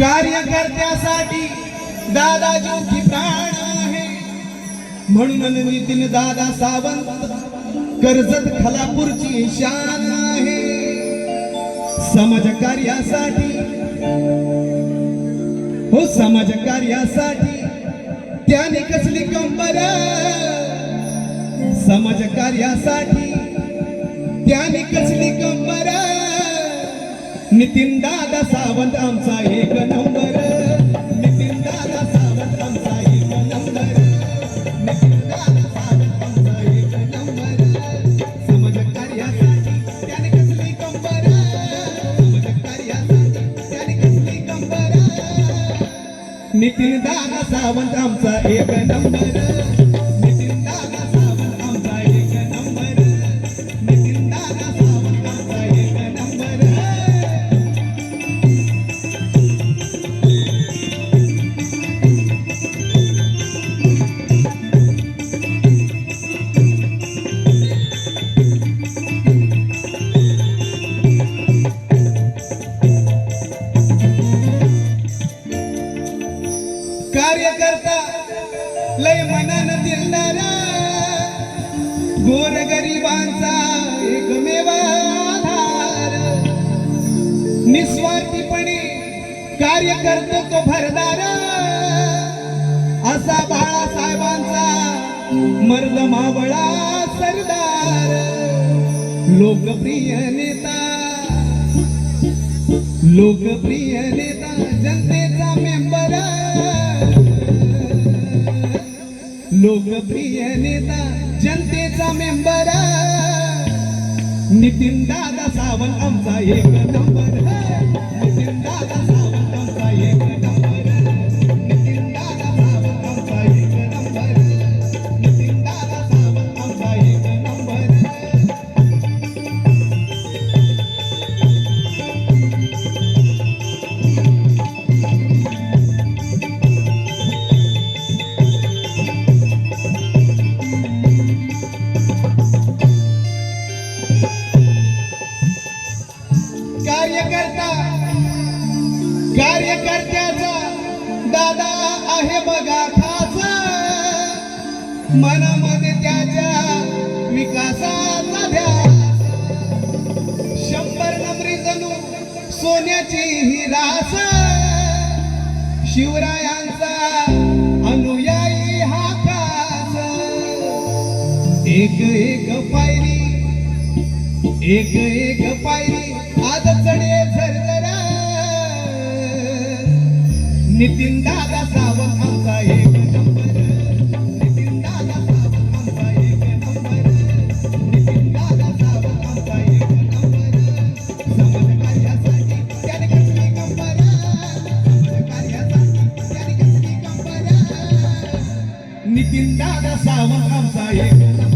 कार्यकर्त्यासाठी दादा ज्योती प्राण आहे. म्हणून नितीन दादा सावंत कर्जत खलापूरची शान आहे. समाज कार्यासाठी हो समाज कार्यासाठी त्याने कसली कंबर? समाज कार्यासाठी त्याने कसली कंबर? नितीन दादा सावंत आमचा एक नंबर. नितीन दादा सावंत आमचा एक नंबर. नितीन दादा सावंत आमचा एक नंबर. समाज कार्यासाठी त्याने कसली कंबर? समाज कार्यासाठी त्याने कसली कंबर? नितीन दादा सावंत आमचा एक नंबर. नितीन दादा सावंत आमचा एक नंबर. नितीन दादा कार्यकर्ता लय मनानं दिलणारा गोर गरिबांचा एकमेवा आधार. निस्वार्थीपणे कार्य करतो तो भरदार असा बाळासाहेबांचा मर्द मावळा सरदार. लोकप्रिय नेता लोकप्रिय नेता लोकप्रिय नेता जनतेचा मेंबर नितीन दादा सावंत आमचा एक नंबर. कार्यकर्ता कार्यकर्त्याचा दादा आहे बघा खास. मनामध्ये त्याच्या विकासाचा ध्यास. शंभर नंबरी जणू सोन्याची ही रास. शिवरायांचा अनुयायी हा खास. एक एक पायरी एक एक पायरी. नितीन दादा सावंत आमचा एक नंबर. नितीन दादा सावंत आमचा एक नंबर. नितीन दादा सावंत आमचा एक नंबर. समज कार्यासाठी त्याने कसली कंबर. समज कार्यासाठी त्याने कसली कंबर. नितीन दादा सावंत आमचा एक नंबर.